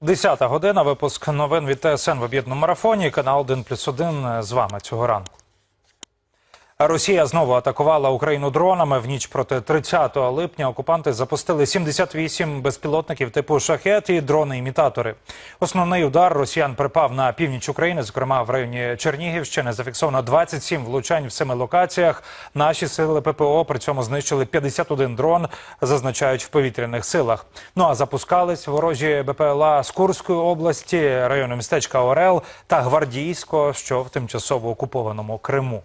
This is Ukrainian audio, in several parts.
Десята година. Випуск новин від ТСН в об'єднаному марафоні. Канал 1 плюс 1 з вами цього ранку. Росія знову атакувала Україну дронами. В ніч проти 30 липня окупанти запустили 78 безпілотників типу шахет і дрони-імітатори. Основний удар росіян припав на північ України, зокрема в районі Чернігівщини. Зафіксовано 27 влучань в семи локаціях. Наші сили ППО при цьому знищили 51 дрон, зазначають в повітряних силах. Ну а запускались ворожі БПЛА з Курської області, району містечка Орел та Гвардійського, що в тимчасово окупованому Криму.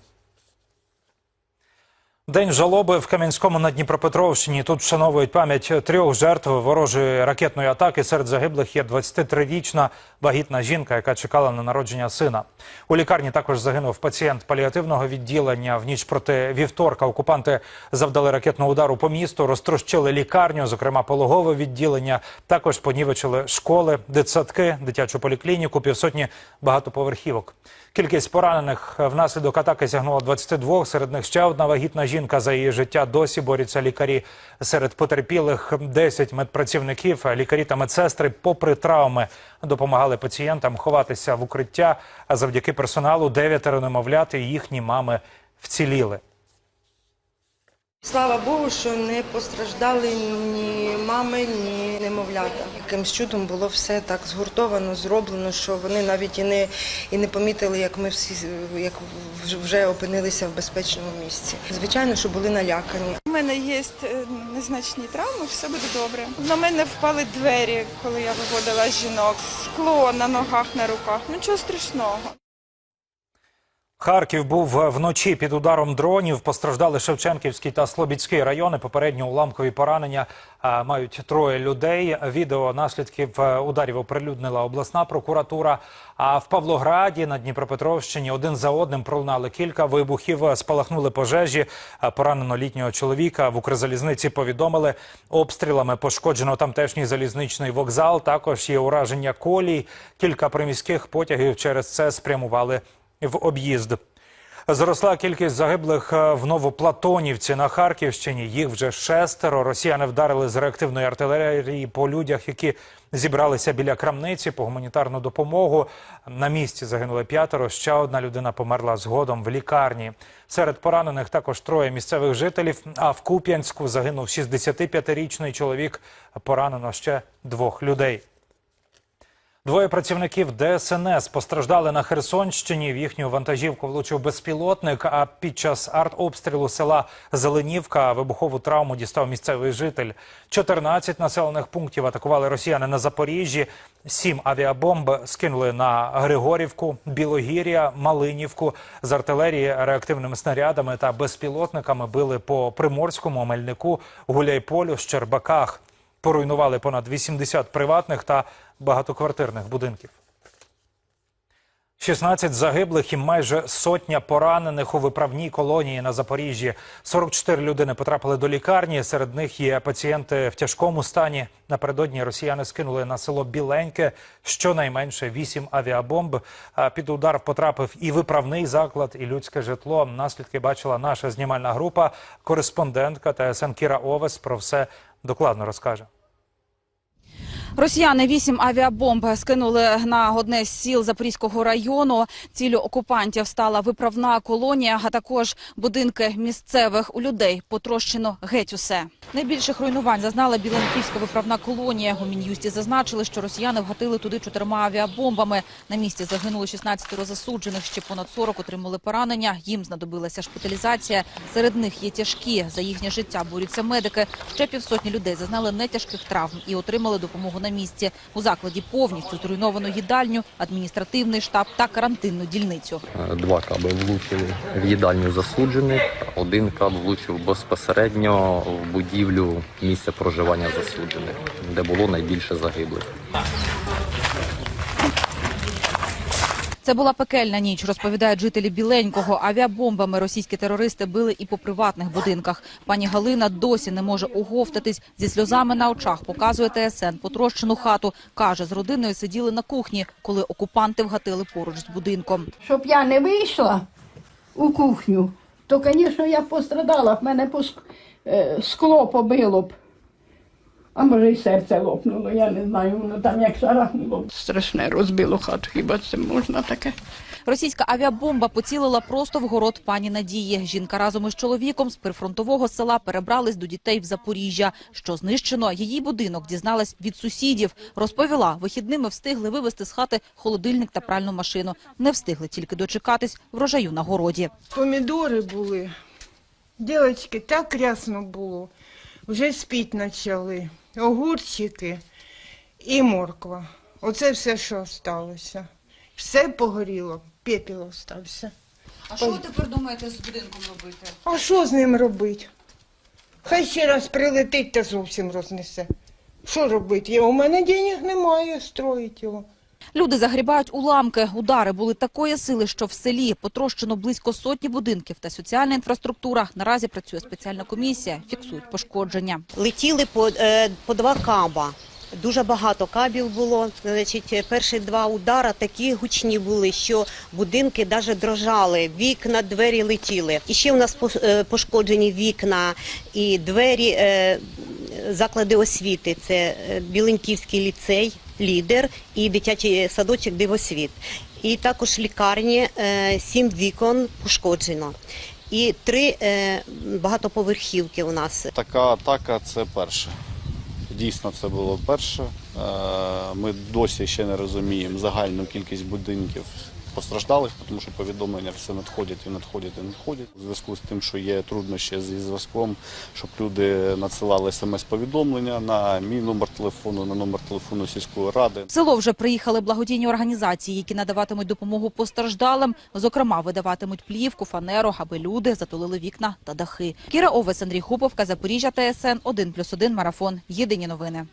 День жалоби в Кам'янському на Дніпропетровщині. Тут вшановують пам'ять трьох жертв ворожої ракетної атаки. Серед загиблих є 23-річна вагітна жінка, яка чекала на народження сина. У лікарні також загинув пацієнт паліативного відділення. В ніч проти вівторка окупанти завдали ракетного удару по місту, розтрощили лікарню, зокрема пологове відділення. Також понівечили школи, дитсадки, дитячу поліклініку, півсотні багатоповерхівок. Кількість поранених внаслідок атаки сягнула 22, Серед них ще одна вагітна жінка. За її життя досі борються лікарі. Серед потерпілих 10 медпрацівників. Лікарі та медсестри, попри травми, допомагали пацієнтам ховатися в укриття. А завдяки персоналу дев'ятеро немовлят і їхні мами вціліли. Слава Богу, що не постраждали ні мами, ні немовлята. Якимсь чудом було все так згуртовано, зроблено, що вони навіть і не, і не помітили, як ми всі як вже- опинилися в безпечному місці. Звичайно, що були налякані. У мене є е, незначні травми, все буде добре. На мене впали двері, коли я виводила жінок. Скло на ногах, на руках. Нічого страшного. Харків був вночі під ударом дронів. Постраждали Шевченківський та Слобідський райони. Попередньо уламкові поранення мають троє людей. Відео наслідків е, ударів оприлюднила обласна прокуратура. А в Павлограді на Дніпропетровщині один за одним пролунали кілька вибухів. е, Спалахнули пожежі. Поранено літнього чоловіка. В Укрзалізниці повідомили обстрілами пошкоджено тамтешній залізничний вокзал. Також є ураження колій. Кілька приміських потягів через це спрямували в об'їзд. Зросла кількість загиблих е, в Новоплатонівці на Харківщині. Їх вже шестеро. Росіяни вдарили з реактивної артилерії по людях, які зібралися біля крамниці по гуманітарну допомогу. На місці загинули п'ятеро. Ще одна людина померла згодом в лікарні. Серед поранених також троє місцевих жителів. А в Куп'янську загинув 65-річний чоловік. Поранено ще двох людей. Двоє працівників ДСНС постраждали на Херсонщині. В їхню вантажівку влучив безпілотник. А під час артобстрілу села Зеленівка вибухову травму дістав місцевий житель. 14 населених пунктів атакували росіяни на Запоріжжі. Сім авіабомб скинули на Григорівку, Білогір'я, Малинівку. З артилерії реактивними снарядами та безпілотниками били по Приморському, Мельнику, Гуляйполю, Щербаках. Поруйнували понад 80 приватних та багатоквартирних будинків. 16 загиблих і майже сотня поранених у виправній колонії на Запоріжжі. 44 людини потрапили до лікарні. Серед них є пацієнти в тяжкому стані. Напередодні росіяни скинули на село Біленьке щонайменше 8 авіабомб. Під удар потрапив і виправний заклад, і людське житло. Наслідки бачила наша знімальна група. Кореспондентка ТСН Кіра Овес про все докладно розкаже. Росіяни вісім авіабомб скинули на одне з сіл Запорізького району. Цілю окупантів стала виправна колонія, а також будинки місцевих у людей. Потрощено геть усе. Найбільших руйнувань зазнала Біленківська виправна колонія. У Мін'юсті зазначили, що росіяни вгатили туди чотирма авіабомбами. На місці загинули 16 засуджених, ще понад 40 отримали поранення. Їм знадобилася шпиталізація. Серед них є тяжкі. За їхнє життя борються медики. Ще півсотні людей зазнали нетяжких травм і отримали допомогу на місці. У закладі повністю зруйновано їдальню, адміністративний штаб та карантинну дільницю. Два каби влучили в їдальню засуджених, один каб влучив безпосередньо в будівлю місця проживання засуджених, де було найбільше загиблих. Це була пекельна ніч, розповідають жителі Біленького. Авіабомбами російські терористи били і по приватних будинках. Пані Галина досі не може оговтатись. Зі сльозами на очах показує ТСН потрощену хату. Каже, з родиною сиділи на кухні, коли окупанти вгатили поруч з будинком. Щоб я не вийшла у кухню, то, звісно, я б пострадала, б мене е, скло побило б. А може й серце лопнуло, я не знаю, воно там як шарахнуло. Страшне розбило хату, хіба це можна таке? Російська авіабомба поцілила просто в город пані Надії. Жінка разом із чоловіком з прифронтового села перебрались до дітей в Запоріжжя. Що знищено, її будинок дізналась від сусідів. Розповіла, вихідними встигли вивезти з хати холодильник та пральну машину. Не встигли тільки дочекатись врожаю на городі. Помідори були. Дівчатки, так рясно було. Вже спіть почали. Огурчики і морква. Оце все, що залишилося. Все погоріло, пепіл остався. А що ви тепер думаєте з будинком робити? А що з ним робити? Хай ще раз прилетить та зовсім рознесе. Що робити? У мене денег немає строїть його. Люди загрібають уламки. Удари були такої сили, що в селі потрощено близько сотні будинків та соціальна інфраструктура. Наразі працює спеціальна комісія, фіксують пошкодження. Летіли по, е, по два каба. Дуже багато кабів було. Значить, перші два удара такі гучні були, що будинки навіть дрожали, вікна, двері летіли. І ще у нас е, пошкоджені вікна і двері, е, заклади освіти. Це Біленьківський ліцей, лідер і дитячий садочок Дивосвіт. І також лікарні е, сім вікон пошкоджено. І три е, багатоповерхівки у нас. Така атака це перше. Дійсно, це було перше. Е, Ми досі ще не розуміємо загальну кількість будинків постраждалих, тому що повідомлення все надходять і надходять і надходять. У зв'язку з тим, що є труднощі зі зв'язком, щоб люди надсилали смс-повідомлення на мій номер телефону, на номер телефону сільської ради. В село вже приїхали благодійні організації, які надаватимуть допомогу постраждалим. Зокрема, видаватимуть плівку, фанеру, аби люди затулили вікна та дахи. Кіра Овес, Андрій Хуповка, Запоріжжя, ТСН 1+,1 Марафон. Єдині новини.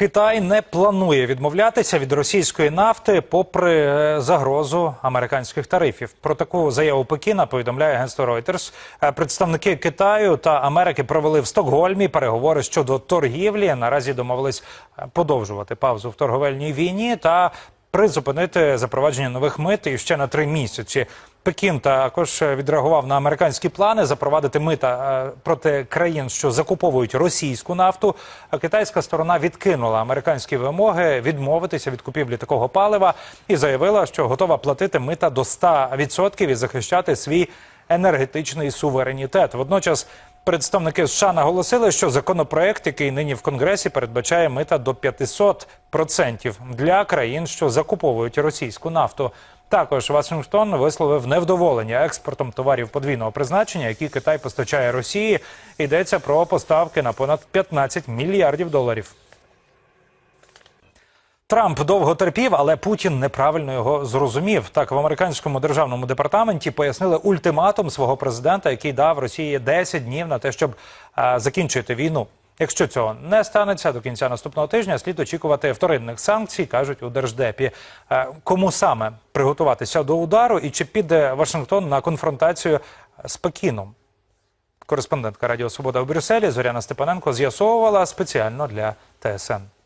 Китай не планує відмовлятися від російської нафти, попри е, загрозу американських тарифів. Про таку заяву Пекіна повідомляє агентство Reuters. Е, Представники Китаю та Америки провели в Стокгольмі переговори щодо торгівлі. Наразі домовились е, подовжувати паузу в торговельній війні та призупинити запровадження нових мит і ще на три місяці. Пекін також відреагував на американські плани запровадити мита е, проти країн, що закуповують російську нафту. А Китайська сторона відкинула американські вимоги відмовитися від купівлі такого палива і заявила, що готова платити мита до 100% і захищати свій енергетичний суверенітет. Водночас представники США наголосили, що законопроект, який нині в Конгресі, передбачає мита до 500% для країн, що закуповують російську нафту. Також Вашингтон висловив невдоволення експортом товарів подвійного призначення, які Китай постачає Росії. Йдеться про поставки на понад 15 мільярдів доларів. Трамп довго терпів, але Путін неправильно його зрозумів. Так в американському державному департаменті пояснили ультиматум свого президента, який дав Росії 10 днів на те, щоб е, закінчити війну. Якщо цього не станеться до кінця наступного тижня, слід очікувати вторинних санкцій, кажуть у держдепі. Е, Кому саме приготуватися до удару, і чи піде Вашингтон на конфронтацію з Пекіном? Кореспондентка Радіо Свобода в Брюсселі Зоряна Степаненко з'ясовувала спеціально для ТСН.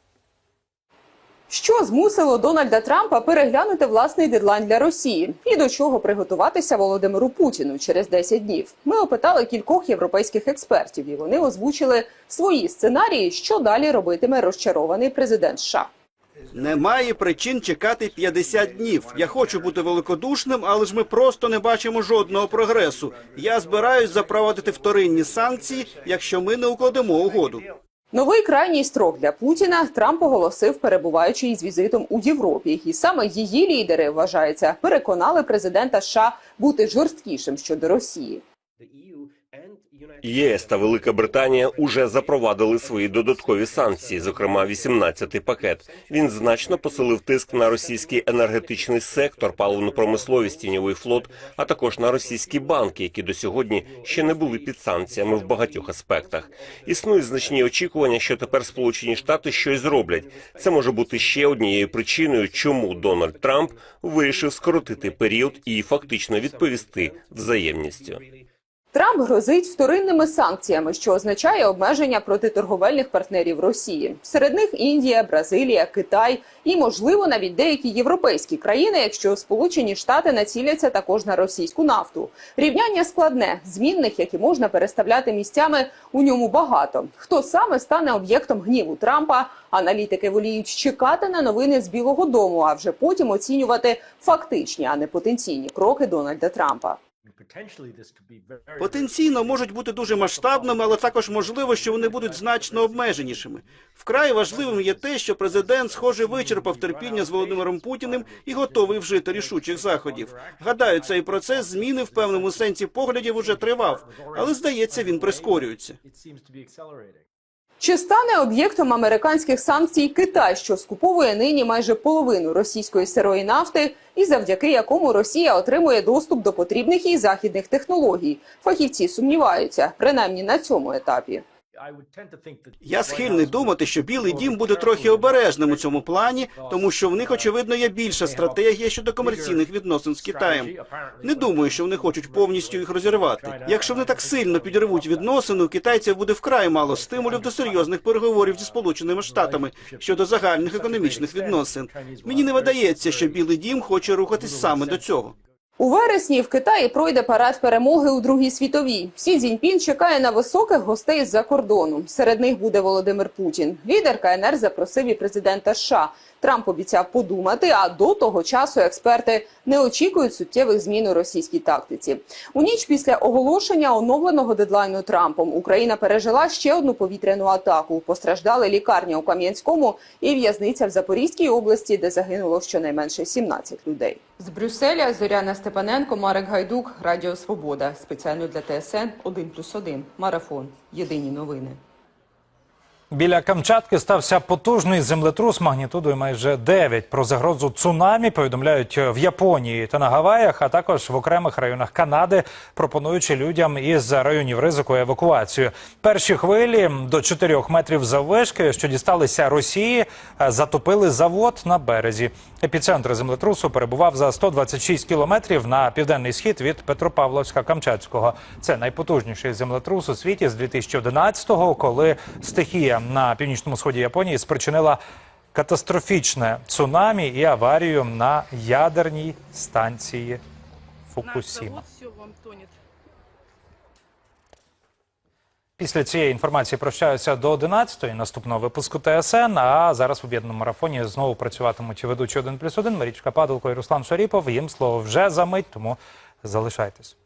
Що змусило Дональда Трампа переглянути власний дедлайн для Росії і до чого приготуватися Володимиру Путіну через 10 днів? Ми опитали кількох європейських експертів, і вони озвучили свої сценарії, що далі робитиме розчарований президент США. Немає причин чекати 50 днів. Я хочу бути великодушним, але ж ми просто не бачимо жодного прогресу. Я збираюсь запровадити вторинні санкції, якщо ми не укладемо угоду. Новий крайній строк для Путіна Трамп оголосив, перебуваючи із візитом у Європі, і саме її лідери вважається переконали президента США бути жорсткішим щодо Росії. ЄС та Велика Британія уже запровадили свої додаткові санкції, зокрема 18-й пакет. Він значно посилив тиск на російський енергетичний сектор, паливну промисловість, тіньовий флот, а також на російські банки, які до сьогодні ще не були під санкціями в багатьох аспектах. Існують значні очікування, що тепер Сполучені Штати щось зроблять. Це може бути ще однією причиною, чому Дональд Трамп вирішив скоротити період і фактично відповісти взаємністю. Трамп грозить вторинними санкціями, що означає обмеження проти торговельних партнерів Росії. Серед них Індія, Бразилія, Китай і, можливо, навіть деякі європейські країни, якщо Сполучені Штати націляться також на російську нафту. Рівняння складне, змінних, які можна переставляти місцями, у ньому багато. Хто саме стане об'єктом гніву Трампа? Аналітики воліють чекати на новини з Білого Дому, а вже потім оцінювати фактичні, а не потенційні кроки Дональда Трампа. Потенційно можуть бути дуже масштабними, але також можливо, що вони будуть значно обмеженішими. Вкрай важливим є те, що президент, схоже, вичерпав терпіння з Володимиром Путіним і готовий вжити рішучих заходів. Гадаю, цей процес зміни в певному сенсі поглядів уже тривав, але здається, він прискорюється. Чи стане об'єктом американських санкцій Китай, що скуповує нині майже половину російської сирої нафти, і завдяки якому Росія отримує доступ до потрібних їй західних технологій? Фахівці сумніваються, принаймні на цьому етапі. Я схильний думати, що Білий Дім буде трохи обережним у цьому плані, тому що в них очевидно є більша стратегія щодо комерційних відносин з Китаєм. Не думаю, що вони хочуть повністю їх розірвати. Якщо вони так сильно підірвуть відносини, у китайців буде вкрай мало стимулів до серйозних переговорів зі Сполученими Штатами щодо загальних економічних відносин. Мені не видається, що Білий Дім хоче рухатись саме до цього. У вересні в Китаї пройде парад перемоги у Другій світовій. Сі Цзіньпін чекає на високих гостей з-за кордону. Серед них буде Володимир Путін. Лідер КНР запросив і президента США. Трамп обіцяв подумати, а до того часу експерти не очікують суттєвих змін у російській тактиці. У ніч після оголошення оновленого дедлайну Трампом Україна пережила ще одну повітряну атаку. Постраждали лікарня у Кам'янському і в'язниця в Запорізькій області, де загинуло щонайменше 17 людей. З Брюсселя Зоряна Степаненко, Марек Гайдук, Радіо Свобода. Спеціально для ТСН 1+,1. Марафон. Єдині новини. Біля Камчатки стався потужний землетрус магнітудою майже 9. Про загрозу цунамі повідомляють в Японії та на Гаваях, а також в окремих районах Канади, пропонуючи людям із районів ризику евакуацію. Перші хвилі до 4 метрів заввишки, що дісталися Росії, затопили завод на березі. Епіцентр землетрусу перебував за 126 кілометрів на південний схід від Петропавловська-Камчатського. Це найпотужніший землетрус у світі з 2011-го, коли стихія на північному сході Японії спричинила катастрофічне цунамі і аварію на ядерній станції Фукусіма. Після цієї інформації прощаюся до 11-ї наступного випуску ТСН. А зараз в об'єднаному марафоні знову працюватимуть ведучі 1+,1 Марічка Падалко і Руслан Шаріпов. Їм слово вже за мить, тому залишайтесь.